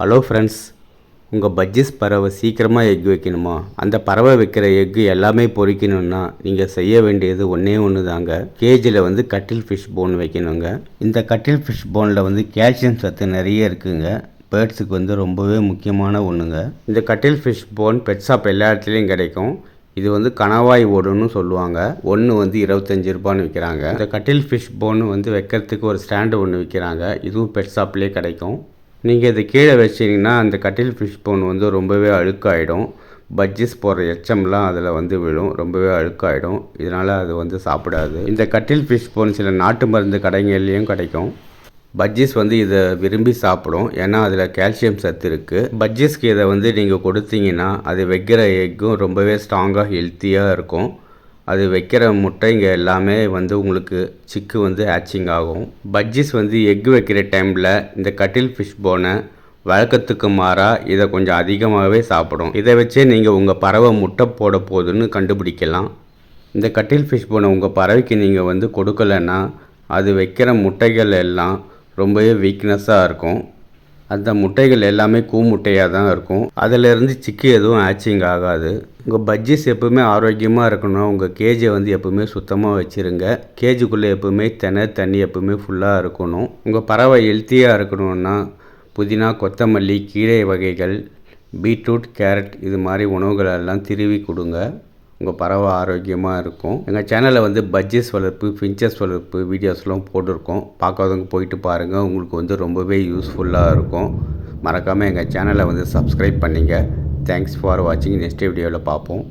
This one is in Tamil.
ஹலோ ஃப்ரெண்ட்ஸ் உங்கள் பஜ்ஜிஸ் பறவை சீக்கிரமாக எக் வைக்கணுமா? அந்த பறவை வைக்கிற எக்கு எல்லாமே பொறிக்கணும்னா நீங்கள் செய்ய வேண்டியது ஒன்றே ஒன்று தாங்க கேஜில் வந்து கட்டில் ஃபிஷ் போன் வைக்கணுங்க. இந்த கட்டில் ஃபிஷ் போனில் வந்து கேல்சியம் சத்து நிறைய இருக்குங்க. பேர்ட்ஸுக்கு வந்து ரொம்பவே முக்கியமான ஒன்றுங்க இந்த கட்டில் ஃபிஷ் போன் பெட் ஷாப் எல்லா இடத்துலையும் கிடைக்கும். இது வந்து கணவாய் ஓடுன்னு சொல்லுவாங்க. ஒன்று வந்து இருபத்தஞ்சி ரூபான்னு விற்கிறாங்க இந்த கட்டில் ஃபிஷ் போன் வந்து வைக்கிறதுக்கு ஒரு ஸ்டாண்டு ஒன்று விற்கிறாங்க இதுவும் பெட் ஷாப்லேயே கிடைக்கும். நீங்கள் இதை கீழே வச்சிங்கன்னா அந்த கட்டில் ஃபிஷ் போன் வந்து ரொம்பவே அழுக்காயிடும். பஜ்ஜிஸ் போடுற எச்சம்லாம் அதில் வந்து விழும். ரொம்பவே அழுக்காயிடும். இதனால் அது வந்து சாப்பிடாது. இந்த கட்டில் ஃபிஷ் போன் சில நாட்டு மருந்து கடைகள்லேயும் கிடைக்கும். பஜ்ஜிஸ் வந்து இதை விரும்பி சாப்பிடும். ஏன்னா அதில் கால்சியம் சத்து இருக்குது பஜ்ஜிஸ்க்கு இதை வந்து நீங்கள் கொடுத்தீங்கன்னா அது வைக்கிற எக்கும் ரொம்பவே ஸ்ட்ராங்காக ஹெல்த்தியாக இருக்கும். அது வைக்கிற முட்டைங்க எல்லாமே வந்து உங்களுக்கு சிக்கு வந்து ஹேச்சிங் ஆகும். பஜ்ஜிஸ் வந்து எக் வைக்கிற டைமில் இந்த கட்டில் ஃபிஷ் போனை வழக்கத்துக்கு மாறாக இதை கொஞ்சம் அதிகமாகவே சாப்பிடும். இதை வச்சே நீங்கள் உங்கள் பறவை முட்டை போட போகுதுன்னு கண்டுபிடிக்கலாம். இந்த கட்டில் ஃபிஷ் போனை உங்கள் பறவைக்கு நீங்கள் வந்து கொடுக்கலன்னா அது வைக்கிற முட்டைகள் எல்லாம் ரொம்பவே வீக்னஸாக இருக்கும். அந்த முட்டைகள் எல்லாமே கூ முட்டையாக தான் இருக்கும். அதிலிருந்து சிக்கி எதுவும் ஆச்சிங் ஆகாது. உங்கள் பஜ்ஜிஸ் எப்பவுமே ஆரோக்கியமாக இருக்கணும். உங்கள் கேஜை வந்து எப்பவுமே சுத்தமாக வச்சுருங்க. கேஜுக்குள்ளே எப்பவுமே தினை தண்ணி எப்பவுமே ஃபுல்லாக இருக்கணும். உங்கள் பறவை ஹெல்த்தியாக இருக்கணும்னா புதினா கொத்தமல்லி கீரை வகைகள் பீட்ரூட் கேரட் இது மாதிரி உணவுகளெல்லாம் திருவி கொடுங்க. உங்கள் பறவை ஆரோக்கியமாக இருக்கும். எங்கள் சேனலில் வந்து பட்ஜஸ் வளர்ப்பு ஃபின்ச்சஸ் வளர்ப்பு வீடியோஸ்லாம் போட்டிருக்கோம். பார்க்காதவங்க போயிட்டு பாருங்கள் உங்களுக்கு வந்து ரொம்பவே யூஸ்ஃபுல்லாக இருக்கும். மறக்காமல் எங்கள் சேனலை வந்து சப்ஸ்கிரைப் பண்ணிங்க. தேங்க்ஸ் ஃபார் வாட்சிங் நெக்ஸ்ட் வீடியோவில் பார்ப்போம்.